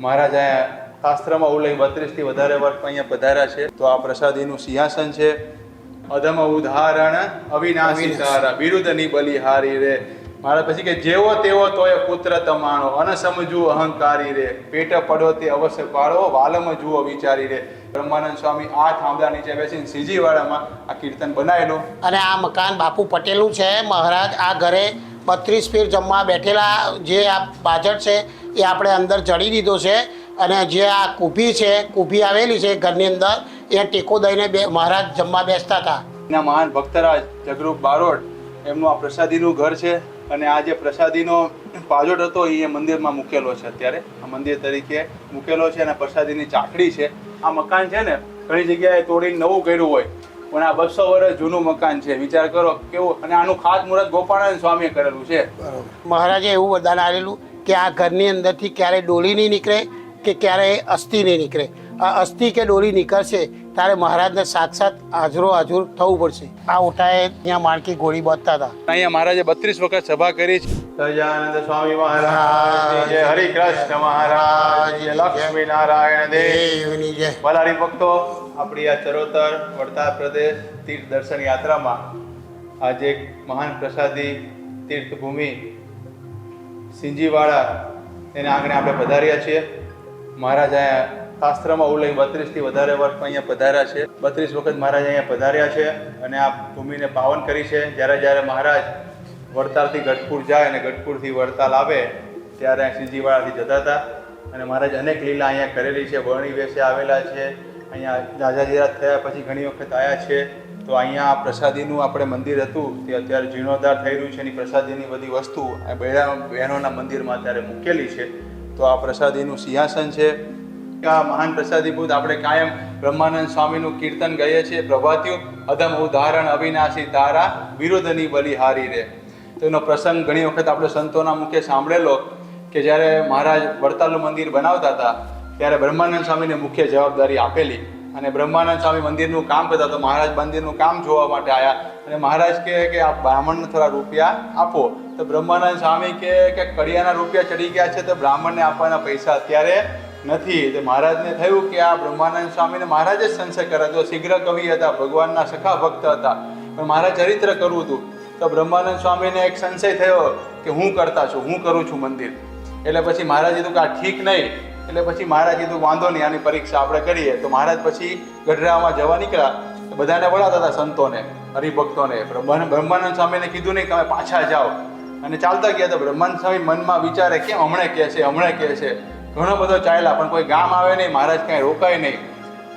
મહારાજ શાસ્ત્રમાં ઉલ્લેખ બત્રીસથી વધારે વર્ષ અહીંયા પધાર્યા છે. તો આ પ્રસાદીનું સિંહાસન છે. અધમ ઉદાહરણ અવિનાશી તારા બિરુદની બલિહારી રે. મારા પછી કે જેવો તેવો તોય પુત્ર તમાણો અન સમજુ અહંકારી રે. પેટ પડો તે અવશ્ય પાડો વાલમ જુઓ વિચારી રે. બ્રહ્માનંદ સ્વામી આ થાંભલા નીચે બેસીને સીજીવાડામાં આ કીર્તન બનાવેલું. અને આ મકાન બાપુ પટેલું છે. મહારાજ આ ઘરે બત્રીસ ફીર જમવા બેઠેલા જે આ બાજટ છે એ આપણે અંદર ચડી દીધો છે અને જે આ કૂભી છે કૂભી આવેલી છે ઘરની અંદર એ ટેકો દઈને બે મહારાજ જમવા બેસતા હતા. એના મહાન ભક્તરાજ જગરૂપ બારોટ એમનું આ પ્રસાદીનું ઘર છે અને આ જે પ્રસાદીનો પાજોટ હતો એ મંદિરમાં મૂકેલો છે અત્યારે. આ મંદિર તરીકે મૂકેલો છે અને પ્રસાદીની ચાકડી છે. આ મકાન છે ને ઘણી જગ્યાએ તોડીને નવું કર્યું હોય પણ આ બસો વર્ષ જૂનું મકાન છે. વિચાર કરો કેવું અને આનું ખાસ મુહૂર્ત ગોપાળાનંદ સ્વામીએ કરેલું છે. મહારાજે એવું વરદાન આવેલું કે આ ઘરની અંદરથી ક્યારેય ડોલી નહીં નીકળે કે ક્યારેય અસ્થિ નહીં નીકળે. આ અસ્થિ કે ડોલી નીકળશે ત્યારે મહારાજને સાક્ષાત હાજરો હાજર થવું પડશે. આ ઓટાએ ત્યાં માણકી ગોળી બાંધતા હતા. અહીંયા મહારાજે બત્રીસ વખત સભા કરી છે. સજાનંદ સ્વામી મહારાજ જય હરિકૃષ્ણ મહારાજ જય લક્ષ્મી નારાયણ દેવની જય. બલારી ભક્તો આપણી આ ચરોતર વડતાલ પ્રદેશ તીર્થ દર્શન યાત્રામાં આજે એક મહાન પ્રસાદી તીર્થભૂમિ સિંજીવાડા એના આંગણે આપણે પધાર્યા છીએ. મહારાજ અહીંયા શાસ્ત્રમાં ઉલ્લેખ બત્રીસથી વધારે વર્ષ અહીંયા પધાર્યા છે. બત્રીસ વખત મહારાજ અહીંયા પધાર્યા છે અને આ ભૂમિને પાવન કરી છે. જ્યારે જ્યારે મહારાજ વડતાલથી ગઢપુર જાય અને ગઢપુરથી વડતાલ આવે, ત્યારે અહીંયા સિંજીવાડાથી જતા હતા. અને મહારાજ અનેક લીલા અહીંયા કરેલી છે, વર્ણી વેશે આવેલા છે. અહીંયા રાજાજીરાજ થયા પછી ઘણી વખત આવ્યા છે. તો અહીંયા પ્રસાદીનું આપણે મંદિર હતું, તે અત્યારે જીર્ણોદ્ધાર થઈ રહ્યું છે એની પ્રસાદીની બધી વસ્તુ બહેનોના મંદિરમાં અત્યારે મૂકેલી છે. તો આ પ્રસાદીનું સિંહાસન છે. આ મહાન પ્રસાદી બુદ્ધ આપણે કાયમ બ્રહ્માનંદ સ્વામીનું કીર્તન ગઈએ છીએ. પ્રભાત્યું અધમ ઉદાહરણ અવિનાશી તારા વિરુદ્ધની બલિહારી રે. તો એનો પ્રસંગ ઘણી વખત આપણે સંતોના મુખે સાંભળેલો કે જ્યારે મહારાજ વડતાલનું મંદિર બનાવતા હતા ત્યારે બ્રહ્માનંદ સ્વામીને મુખ્ય જવાબદારી આપેલી. અને બ્રહ્માનંદ સ્વામી મંદિરનું કામ કરતા તો મહારાજ મંદિરનું કામ જોવા માટે આવ્યા અને મહારાજ કહે કે આ બ્રાહ્મણને થોડા રૂપિયા આપો. તો બ્રહ્માનંદ સ્વામી કહે કે કડિયાના રૂપિયા ચડી ગયા છે તો બ્રાહ્મણને આપવાના પૈસા અત્યારે નથી. તો મહારાજને થયું કે આ બ્રહ્માનંદ સ્વામીને મહારાજ જ સંશય કરે. તો શીઘ્ર કવિ હતા, ભગવાનના સખા ભક્ત હતા. પણ મારા ચરિત્ર કરવું હતું તો બ્રહ્માનંદ સ્વામીને એક સંશય થયો કે હું કરતા છું, હું કરું છું મંદિર. એટલે પછી મહારાજ કીધું કે આ ઠીક નહીં. એટલે પછી મહારાજ કીધું, વાંધો નહીં, આની પરીક્ષા આપણે કરીએ. તો મહારાજ પછી ગઢડામાં જવા નીકળ્યા. બધાને બોલાવતા હતા સંતોને, હરિભક્તોને. બ્રહ્મા- બ્રહ્માનંદ સ્વામીને કીધું નહીં કે તમે પાછા જાઓ. અને ચાલતા ગયા તો બ્રહ્માનંદ સ્વામી મનમાં વિચારે કે હમણે કહે છે, હમણે કહે છે. ઘણો બધો ચાલ્યા, પણ કોઈ ગામ આવે નહીં, મહારાજ કાંઈ રોકાય નહીં.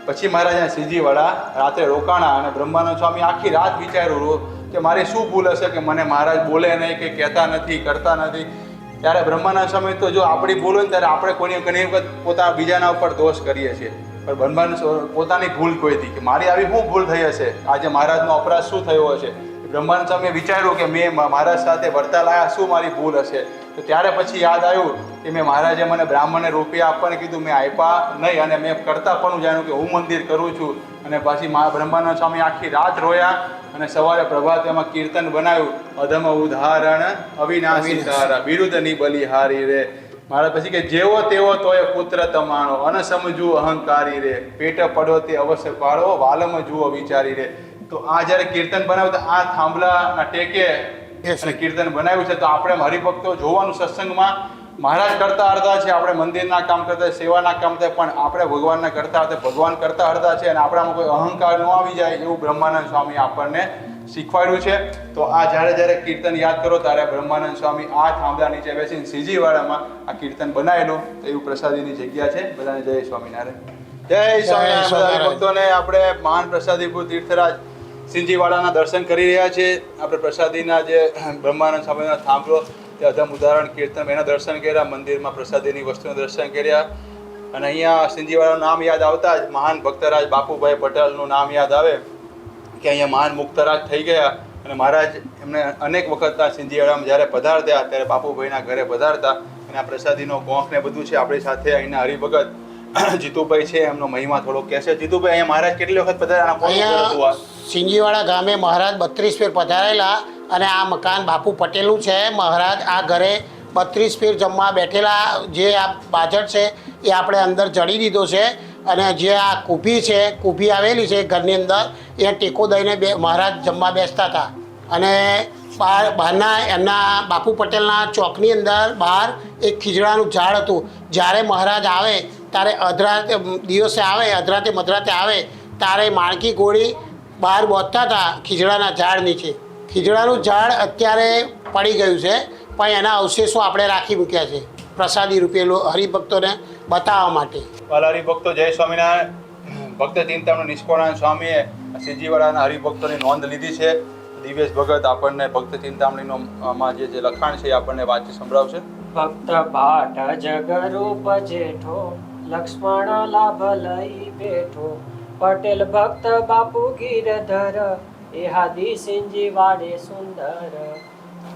પછી મહારાજ સીજીવાળા રાત્રે રોકાણા અને બ્રહ્માનંદ સ્વામી આખી રાત વિચાર્યું કે મારી શું ભૂલ હશે કે મને મહારાજ બોલે નહીં કે કહેતા નથી, કરતા નથી. ત્યારે બ્રહ્માના સમય તો જો આપણી ભૂલ હોય ને ત્યારે આપણે કોઈની ઘણી વખત પોતાના બીજાના ઉપર દોષ કરીએ છીએ. પણ બ્રહ્માનંદ પોતાની ભૂલ કોઈ હતી કે મારી આવી શું ભૂલ થઈ હશે? આજે મહારાજનો અપરાધ શું થયો હશે? બ્રહ્માન સ્વામીએ વિચાર્યું કે મેં મહારાજ સાથે વર્તા લાયા શું મારી ભૂલ હશે? તો ત્યારે પછી યાદ આવ્યું કે મેં મહારાજે મને બ્રાહ્મણને રૂપિયા આપવાને કીધું, મેં આપ્યા નહીં અને મેં કરતા પણ જાણ્યું કે હું મંદિર કરું છું. અને પછી મા બ્રહ્માનંદ સ્વામી આખી રાત રોયા. અને સવારે પ્રભાતે એમાં કીર્તન બનાવ્યું. અધમ ઉદાહરણ અવિનાશી તારા બિરુદની બલિહારી રે. મારા પછી કે જેવો તેવો તો એ પુત્ર તમાણો અને સમજવું અહંકારી રે. પેટ પડો તે અવશ્ય પાડો વાલમ જુઓ વિચારી રે. તો આ જ્યારે કીર્તન બનાવ્યું તો આ થાંભલાના ટેકે કીર્તન બનાવ્યું છે તો આપણે હરિભક્તો જોવાનું સત્સંગમાં મહારાજ કરતા અડધા છે આપણે મંદિરના કામ કરતા સેવાના કામ થાય પણ આપણે ભગવાનના કરતા અડધા ભગવાન કરતા અડધા છે અને આપણામાં કોઈ અહંકાર ન આવી જાય એવું બ્રહ્માનંદ સ્વામી આપણને શીખવાડ્યું છે. તો આ જ્યારે જ્યારે કીર્તન યાદ કરો ત્યારે બ્રહ્માનંદ સ્વામી આ થાંભલા નીચે બેસીને સીજીવાડામાં આ કીર્તન બનાવેલું. તો એવું પ્રસાદીની જગ્યા છે. બધાને જય સ્વામિનારાયણ. જય સ્વામિનારાયણ. ભક્તોને આપણે મહાન પ્રસાદીપુર તીર્થરાજ સિંજીવાડાના દર્શન કરી રહ્યા છે. આપણે પ્રસાદીના જે બ્રહ્માનંદ સ્વામીનો થાંભલો તે અધમ ઉદાહરણ કીર્તન એના દર્શન કર્યા મંદિરમાં પ્રસાદીની વસ્તુના દર્શન કર્યા. અને અહીંયા સિંધીવાળાનું નામ યાદ આવતા જ મહાન ભક્તરાજ બાપુભાઈ પટેલનું નામ યાદ આવે કે અહીંયા મહાન મુક્તરાજ થઈ ગયા. અને મહારાજ એમને અનેક વખત આ સિંધીવાડામાં જ્યારે પધારતા ત્યારે બાપુભાઈના ઘરે પધારતા અને આ પ્રસાદીનો ગોંખ ને બધું છે આપણી સાથે અહીંના હરિભગત જીતુભાઈ છે એમનો મહિમા થોડો કહેશે. જીતુભાઈ અહીંયા મહારાજ કેટલી વખત પધાર્યા? સિંજીવાડા ગામે મહારાજ બત્રીસ ફેર પધારેલા. અને આ મકાન બાપુ પટેલનું છે. મહારાજ, આ ઘરે બત્રીસ ફીર જમવા બેઠેલા જે આ બાજટ છે એ આપણે અંદર જડી દીધો છે અને જે આ કુભી છે કુભી આવેલી છે ઘરની અંદર, એ ટેકો દઈને બે મહારાજ જમવા બેસતા હતા. અને બહાર, બહારના એમના બાપુ પટેલના ચોકની અંદર બહાર એક ખીજડાનું ઝાડ હતું. જ્યારે મહારાજ આવે, ત્યારે અધરાતે દિવસે આવે, અધરાતે મધરાતે આવે, ત્યારે માણકી ગોળી બહાર બોતતા હતા ખીજડાના ઝાડ નીચે. ખીજડાનું ઝાડ અત્યારે પડી ગયું છે પણ એના અવશેષો આપણે રાખી મૂક્યા છે પ્રસાદી રૂપે હરિભક્તોને બતાવવા માટે. હરિભક્તો જય સ્વામિનારાયણ. ભક્ત ચિંતામણ નિષ્કોણાન સ્વામીએ શ્રીજીવાળાના હરિભક્તોની નોંધ લીધી છે. દિવેશ ભગત આપણને ભક્ત ચિંતામણીનો માં જે જે લખાણ છે એ આપણને વાંચી સંભળાવશે. ભક્ત ભાટ જગરૂપ જેઠો લક્ષ્મણ લાભ લઈ બેઠો. પટેલ ભક્ત બાપુ ગીરધર એ હાદી સિંજી વાડે સુંદર.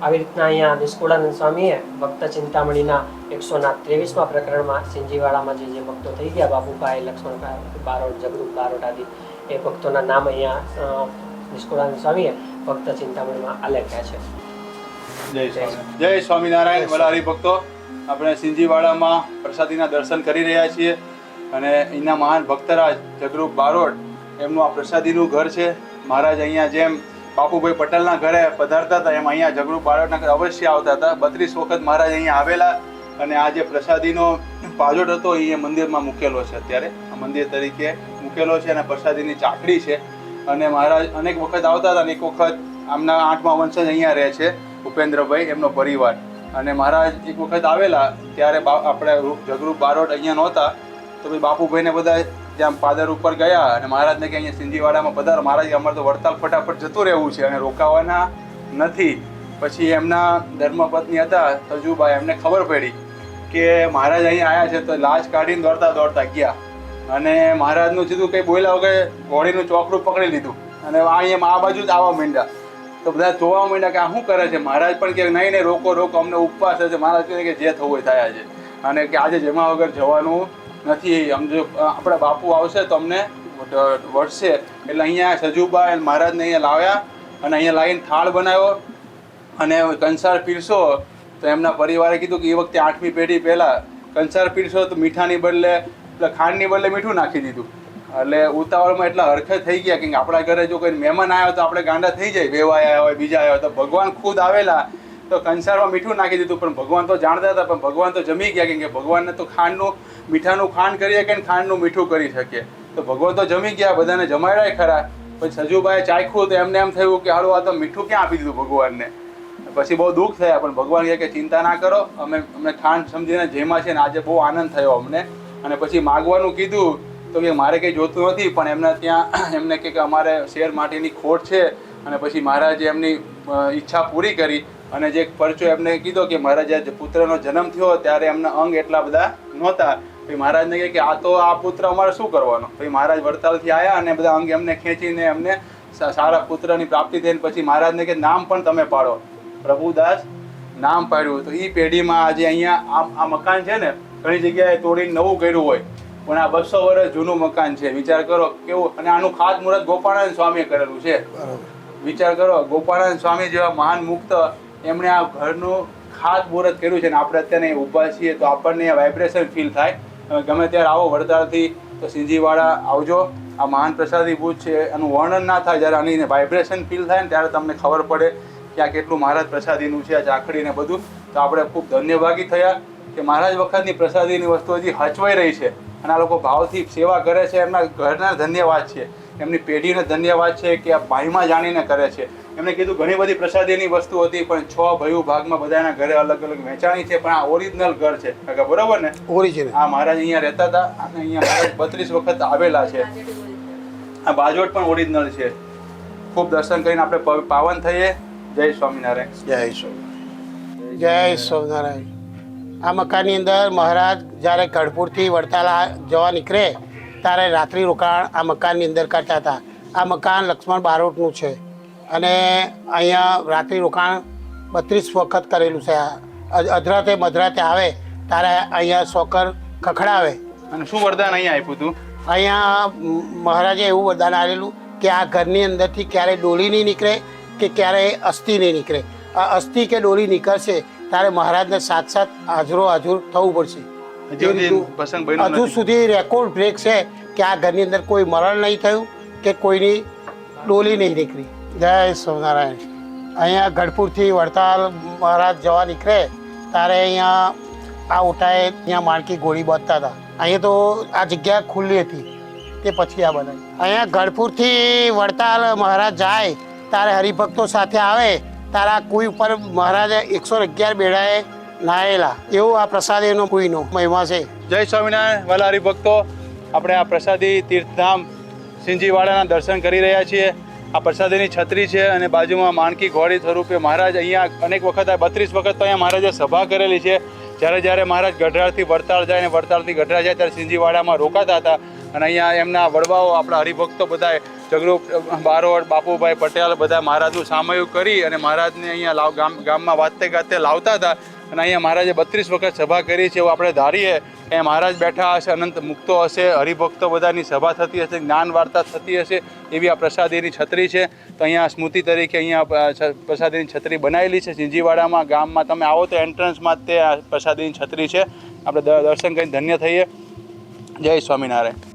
આવી રીતના અહીંયા નિષ્કુળાનંદ સ્વામીએ ભક્ત ચિંતામણીના એકસો ના ત્રેવીસમાં પ્રકરણમાં સિંજીવાડામાં જે જે ભક્તો થઈ ગયા બાબુભાઈ લક્ષ્મણભાઈ બારોટ જગરૂપ બારોટ આદિ એ ભક્તોના નામ અહીંયા નિષ્કુળાનંદ સ્વામીએ ભક્ત ચિંતામણીમાં આલેખ્યા છે. જય જય સ્વામિનારાયણ વલારી ભક્તો. આપણે સિંજીવાડામાં પ્રસાદીના દર્શન કરી રહ્યા છીએ અને અહીંના મહાન ભક્તરાજ જગરૂપ બારોટ એમનું આ પ્રસાદીનું ઘર છે. મહારાજ અહીંયા જેમ બાપુભાઈ પટેલના ઘરે પધારતા હતા, એમ અહીંયા બારોટના ઘરે અવશ્ય આવતા હતા. બત્રીસ વખત મહારાજ અહીંયા આવેલા અને આ જે પ્રસાદીનો પાજોટ હતો, એ મંદિરમાં મૂકેલો છે અત્યારે. આ મંદિર તરીકે મૂકેલો છે અને પ્રસાદીની ચાકડી છે. અને મહારાજ અનેક વખત આવતા હતા અને એક વખત આમના આઠમા વંશજ અહીંયા રહે છે, ઉપેન્દ્રભાઈ, એમનો પરિવાર. અને મહારાજ એક વખત આવેલા, ત્યારે આપણે જગરૂપ બારોટ અહીંયા નહોતા. તો પછી બાપુભાઈને બધા જ્યાં પાદર ઉપર ગયા અને મહારાજને કે અહીંયા સિંધીવાડામાં પધાર. મહારાજ અમારે તો વડતાલ ફટાફટ જતું રહેવું છે અને રોકાવાના નથી. પછી એમના ધર્મપત્ની હતા સજુબા એમને ખબર પડી કે મહારાજ અહીંયા આવ્યા છે તો લાશ કાઢીને દોડતા દોડતા ગયા. અને મહારાજનું સીધું કંઈ બોલ્યા વગર ઘોડીનું ચોકડું પકડી લીધું. અને અહીંયા આ બાજુ જ આવવા માંડ્યા. તો બધા જોવા માંડ્યા કે આ શું કરે છે? મહારાજ પણ કે, નહીં નહીં, રોકો રોકો, અમને ઉપવાસ છે મહારાજ કહે કે, જે થવું હોય થયા છે. અને કે, આજે જમા વગર જવાનું નથી, આમ જો આપણા બાપુ આવશે તો અમને વ- વળશે. એટલે અહીંયા સજુબા મહારાજને અહીંયા લાવ્યા અને અહીંયા લાવીને થાળ બનાવ્યો અને કંસાર પીરસો. તો એમના પરિવારે કીધું કે એ વખતે આઠમી પેઢી પહેલાં કંસાર પીરસો તો મીઠાની બદલે, એટલે ખાંડની બદલે મીઠું નાખી દીધું. એટલે ઉતાવળમાં એટલા હરખે થઈ ગયા કે આપણા ઘરે જો કોઈ મહેમાન આવ્યો તો આપણે ગાંડા થઈ જાય. વેવા આવ્યા હોય, બીજા આવ્યા તો ભગવાન ખુદ આવેલા તો કંસારમાં મીઠું નાખી દીધું, પણ ભગવાન તો જાણતા હતા, પણ ભગવાન તો જમી ગયા, કેમ કે ભગવાનને તો ખાંડનું, મીઠાનું ખાંડ કરી શકે ને ખાંડનું મીઠું કરી શકીએ. તો ભગવાન તો જમી ગયા, બધાને જમાડ્યા ખરા. પછી સજુભાઈ ચાખ્યું તો એમને એમ થયું કે હાલો, આ તો મીઠું ક્યાં આપી દીધું ભગવાનને? પછી બહુ દુઃખ થયા, પણ ભગવાન કહે કે ચિંતા ના કરો, અમે અમને ખાંડ સમજીને જેમાં છે ને આજે બહુ આનંદ થયો અમને. અને પછી માગવાનું કીધું તો કે મારે કંઈ જોતું નથી, પણ એમના ત્યાં એમને કે અમારે શેર માટેની ખોટ છે. અને પછી મહારાજે એમની ઈચ્છા પૂરી કરી. અને જે પરચો એમને કીધો કે મારા જે પુત્રનો જન્મ થયો ત્યારે એમના અંગ એટલા બધા નહોતા. પછી મહારાજને કહે કે આ તો આ પુત્ર અમારે શું કરવાનો? પછી મહારાજ વડતાલથી આવ્યા અને બધા અંગ એમને ખેંચીને એમને સારા પુત્રની પ્રાપ્તિ થઈને પછી મહારાજને કે નામ પણ તમે પાડો. પ્રભુદાસ નામ પાડ્યું. તો એ પેઢીમાં આજે અહીંયા આ આ મકાન છે ને ઘણી જગ્યાએ તોડીને નવું કર્યું હોય. પણ આ બસો વર્ષ જૂનું મકાન છે. વિચાર કરો કેવું અને આનું ખાત મુહૂર્ત ગોપાળાનંદ સ્વામીએ કરેલું છે. વિચાર કરો ગોપાળાનંદ સ્વામી જેવા મહાન મુક્ત એમણે આ ઘરનું ખાસ મુહૂર્ત કર્યું છે ને આપણે અત્યારે ઊભા છીએ તો આપણને વાઇબ્રેશન ફીલ થાય. ગમે ત્યારે આવો વડતાલથી તો સિંજીવાળા આવજો. આ મહાન પ્રસાદી ભૂજ છે, એનું વર્ણન ના થાય જ્યારે આની વાઇબ્રેશન ફીલ થાય ને ત્યારે તમને ખબર પડે કે આ કેટલું મહારાજ પ્રસાદીનું છે, આ ચાખડીને બધું. તો આપણે ખૂબ ધન્યભાગી થયા કે મહારાજ વખતની પ્રસાદીની વસ્તુ હજી હચવાઈ રહી છે અને આ લોકો ભાવથી સેવા કરે છે. એમના ઘરના ધન્યવાદ છે. એમની પેઢીને ધન્યવાદ છે કે આ ભાઈમાં જાણીને કરે છે. એમને કીધું ઘણી બધી પ્રસાદીની વસ્તુ હતી પણ છ ભયું ભાગમાં બધાના ઘરે અલગ અલગ વેચાણી છે પણ આ ઓરિજિનલ ઘર છે. કાકા બરોબર ને? ઓરિજિનલ આ મહારાજ અહીંયા રહેતા હતા. અને અહીંયા મહારાજ બત્રીસ વખત આવેલા છે. આ બાજોટ પણ ઓરિજિનલ છે. ખૂબ દર્શન કરીને આપણે પાવન થઈએ. જય સ્વામિનારાયણ. જય સ્વામિનારાયણ. જય સ્વામિનારાયણ. આ મકાનની અંદર મહારાજ જ્યારે ગઢપુરથી વડતાલા જવા નીકળે ત્યારે રાત્રિ રોકાણ આ મકાનની અંદર કરતા હતા. આ મકાન લક્ષ્મણ બારોટનું છે. અને અહીંયા રાત્રિ રોકાણ બત્રીસ વખત કરેલું છે. આ અધરાતે મધરાતે આવે ત્યારે અહીંયા સોકર ખખડાવે. અને શું વરદાન અહીંયા આપ્યું હતું? અહીંયા મહારાજે એવું વરદાન આવેલું કે આ ઘરની અંદરથી ક્યારેય ડોલી નહીં નીકળે કે ક્યારેય અસ્થિ નહીં નીકળે. આ અસ્થિ કે ડોલી નીકળશે ત્યારે મહારાજને સાથ સાથ હાજરો હાજર થવું પડશે. હજુ સુધી રેકોર્ડ બ્રેક છે કે આ ઘરની અંદર કોઈ મરણ નહીં થયું કે કોઈની ડોલી નહીં નીકળી. જય સ્વામિનારાયણ. અહીંયા ગઢપુરથી વડતાલ મહારાજ જવા નીકળે તારે અહીંયા આ ઉઠાએ ત્યાં માણકી ગોળી બાંધતા હતા. અહીંયા તો આ જગ્યા ખુલ્લી હતી, તે પછી આ બનાવી અહીંયા ગઢપુરથી વડતાલ મહારાજ જાય તારે હરિભક્તો સાથે આવે તારા કુઈ ઉપર મહારાજે એકસો અગિયાર બેડાએ નાયેલા. એવું આ પ્રસાદીનો કુઈનો મહિમા છે. જય સ્વામિનારાયણ, વાલા હરિભક્તો. આપણે આ પ્રસાદી તીર્થધામ સિંજીવાડાના દર્શન કરી રહ્યા છીએ. આ પ્રસાદીની છત્રી છે અને બાજુમાં માણકી ઘોડી સ્વરૂપે મહારાજ અહીંયા અનેક વખત બત્રીસ વખત તો અહીંયા મહારાજે સભા કરેલી છે. જ્યારે જ્યારે મહારાજ ગઢડાથી વડતાળ જાય અને વડતાળથી ગઢડા જાય ત્યારે સિંજીવાડામાં રોકાતા હતા. અને અહીંયા એમના વડવાઓ, આપણા હરિભક્તો બધાએ જગરૂપ બારોડ બાપુભાઈ પટેલ બધા મહારાજનું સામયું કરી અને મહારાજને અહીંયા લાવ ગામ, ગામમાં વાતે ગાતે લાવતા હતા. અને અહીંયા મહારાજે બત્રીસ વખત સભા કરી છે, એવું આપણે ધારીએ. એ મહારાજ બેઠા હશે, અનંત મુક્તો હશે, હરિભક્તો બધાની સભા થતી હશે, જ્ઞાન વાર્તા થતી હશે, એવી આ પ્રસાદીની છત્રી છે. તો અહીંયા સ્મૃતિ તરીકે અહીંયા પ્રસાદીની છત્રી બનાવેલી છે. સિંજીવાડામાં, ગામમાં તમે આવો તો એન્ટ્રન્સમાં તે પ્રસાદીની છત્રી છે. આપણે દર્શન કરીને ધન્ય થઈએ. જય સ્વામિનારાયણ.